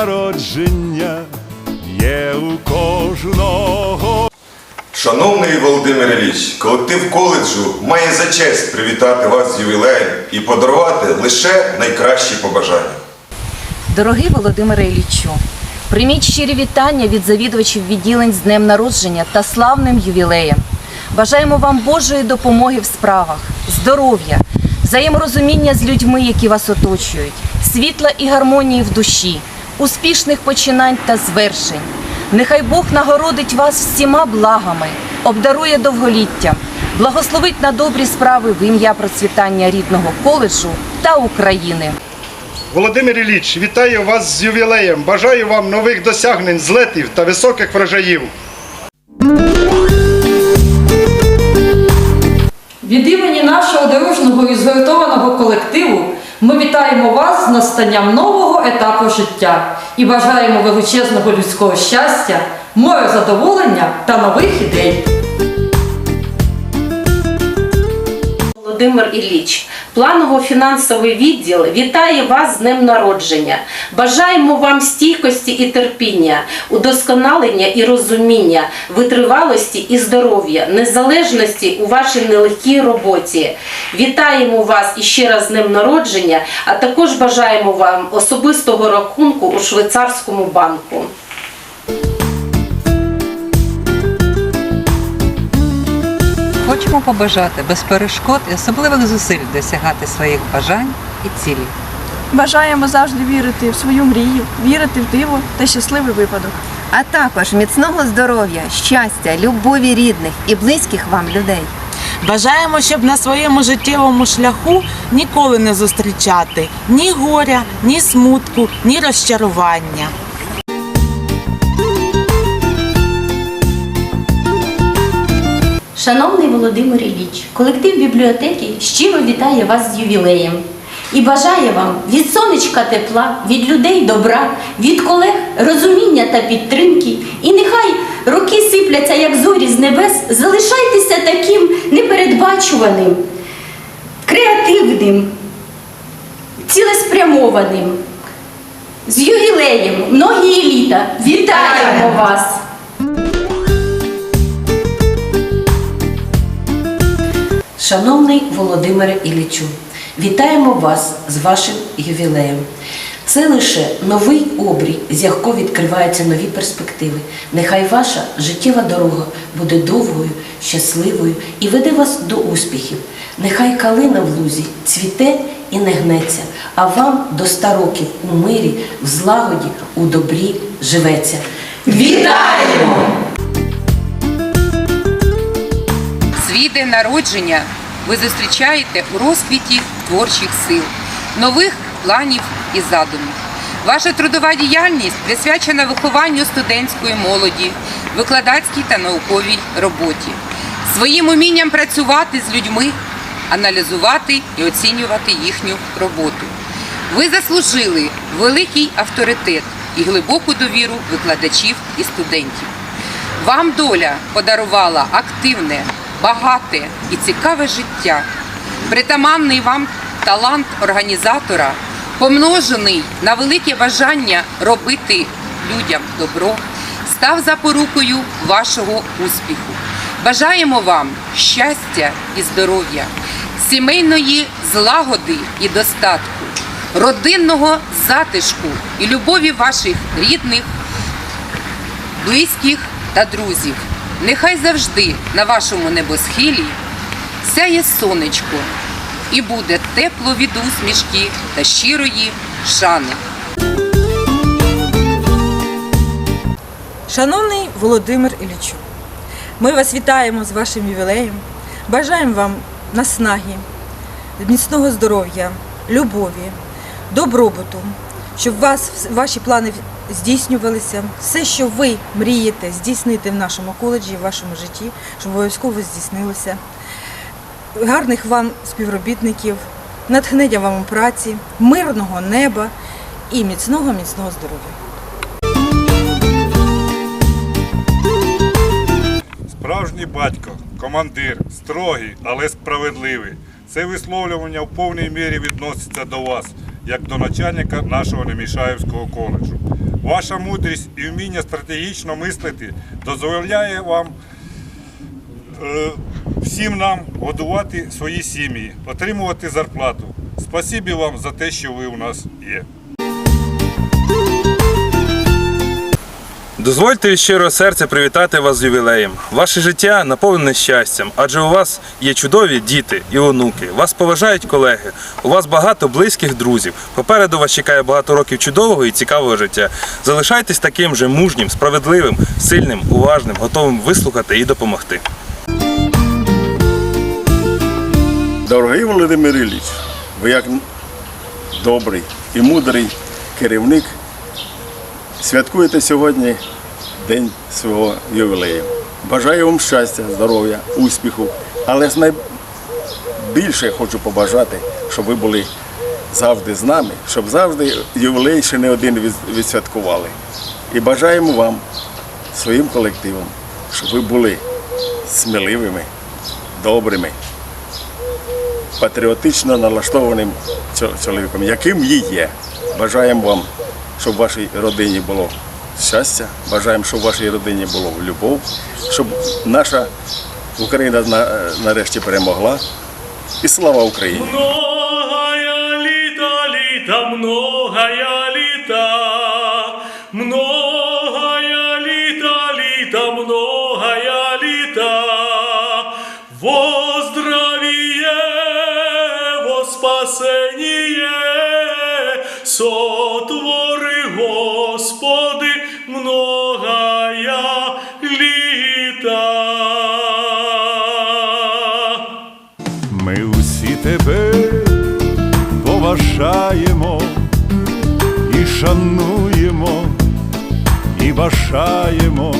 народження є у кожного. Шановний Володимир Ілліч, колектив коледжу має за честь привітати вас з ювілеєм і подарувати лише найкращі побажання. Дорогий Володимире Іллічу, прийміть щирі вітання від завідувачів відділень з днем народження та славним ювілеєм. Бажаємо вам Божої допомоги в справах, здоров'я, взаєморозуміння з людьми, які вас оточують, світла і гармонії в душі, успішних починань та звершень. Нехай Бог нагородить вас всіма благами, обдарує довголіттям, благословить на добрі справи в ім'я процвітання рідного коледжу та України. Володимир Ілліч, вітаю вас з ювілеєм. Бажаю вам нових досягнень, злетів та високих врожаїв. Від імені нашого дорожнього і згуртованого колективу ми вітаємо вас з настанням нового етапу життя і бажаємо величезного людського щастя, море задоволення та нових ідей. Володимир Ілліч, планово-фінансовий відділ вітає вас з днем народження. Бажаємо вам стійкості і терпіння, удосконалення і розуміння, витривалості і здоров'я, незалежності у вашій нелегкій роботі. Вітаємо вас іще раз з днем народження, а також бажаємо вам особистого рахунку у швейцарському банку. Побажати без перешкод і особливих зусиль досягати своїх бажань і цілей. Бажаємо завжди вірити в свою мрію, вірити в диво та щасливий випадок. а також міцного здоров'я, щастя, любові рідних і близьких вам людей. Бажаємо, щоб на своєму життєвому шляху ніколи не зустрічати ні горя, ні смутку, ні розчарування. Шановний Володимир Ілліч, колектив бібліотеки щиро вітає вас з ювілеєм і бажає вам від сонечка тепла, від людей добра, від колег розуміння та підтримки. І нехай роки сипляться, як зорі з небес. Залишайтеся таким непередбачуваним, креативним, цілеспрямованим. З ювілеєм, многі літа! Вітаємо вас! Шановний Володимире Іллічу, вітаємо вас з вашим ювілеєм. Це лише новий обрій, з якого відкриваються нові перспективи. Нехай ваша життєва дорога буде довгою, щасливою і веде вас до успіхів. Нехай калина в лузі цвіте і не гнеться, а вам до ста років у мирі, в злагоді, у добрі живеться. Вітаємо! Свій день народження ви зустрічаєте у розквіті творчих сил, нових планів і задумів. Ваша трудова діяльність присвячена вихованню студентської молоді, викладацькій та науковій роботі, своїм умінням працювати з людьми, аналізувати і оцінювати їхню роботу. Ви заслужили великий авторитет і глибоку довіру викладачів і студентів. Вам доля подарувала активне, багате і цікаве життя. Притаманний вам талант організатора, помножений на велике бажання робити людям добро, став запорукою вашого успіху. Бажаємо вам щастя і здоров'я, сімейної злагоди і достатку, родинного затишку і любові ваших рідних, близьких та друзів. Нехай завжди на вашому небосхилі сяє сонечко і буде тепло від усмішки та щирої шани. Шановний Володимир Іллічу, ми вас вітаємо з вашим ювілеєм. Бажаємо вам наснаги, міцного здоров'я, любові, добробуту, щоб вас ваші плани здійснювалися. Все, що ви мрієте здійснити в нашому коледжі, в вашому житті, щоб обов'язково здійснилося. Гарних вам співробітників, натхнення вам у праці, мирного неба і міцного міцного здоров'я. Справжній батько, командир, строгий, але справедливий. Це висловлювання в повній мірі відноситься до вас, як до начальника нашого Немішаївського коледжу. Ваша мудрість і вміння стратегічно мислити дозволяє вам е, всім нам годувати свої сім'ї, отримувати зарплату. Спасибі вам за те, що ви у нас є. Дозвольте від щирого серця привітати вас з ювілеєм. Ваше життя наповнене щастям, адже у вас є чудові діти і онуки. Вас поважають колеги. У вас багато близьких друзів. Попереду вас чекає багато років чудового і цікавого життя. Залишайтесь таким же мужнім, справедливим, сильним, уважним, готовим вислухати і допомогти. Дорогий Володимир Ілліч, ви як добрий і мудрий керівник святкуєте сьогодні день свого ювілею. Бажаю вам щастя, здоров'я, успіху, але найбільше хочу побажати, щоб ви були завжди з нами, щоб завжди ювілей ще не один відсвяткували. І бажаємо вам, своїм колективом, щоб ви були сміливими, добрими патріотично налаштованим чоловіком, яким її є. Бажаємо вам, щоб вашій родині було щастя, бажаємо, щоб в вашій родині було любов, щоб наша Україна нарешті перемогла. І слава Україні! Многая літа, літа, многая літа, многая літа, літа, многая літа, во здравие, во спасение, сотвори, поважаємо і шануємо, і бажаємо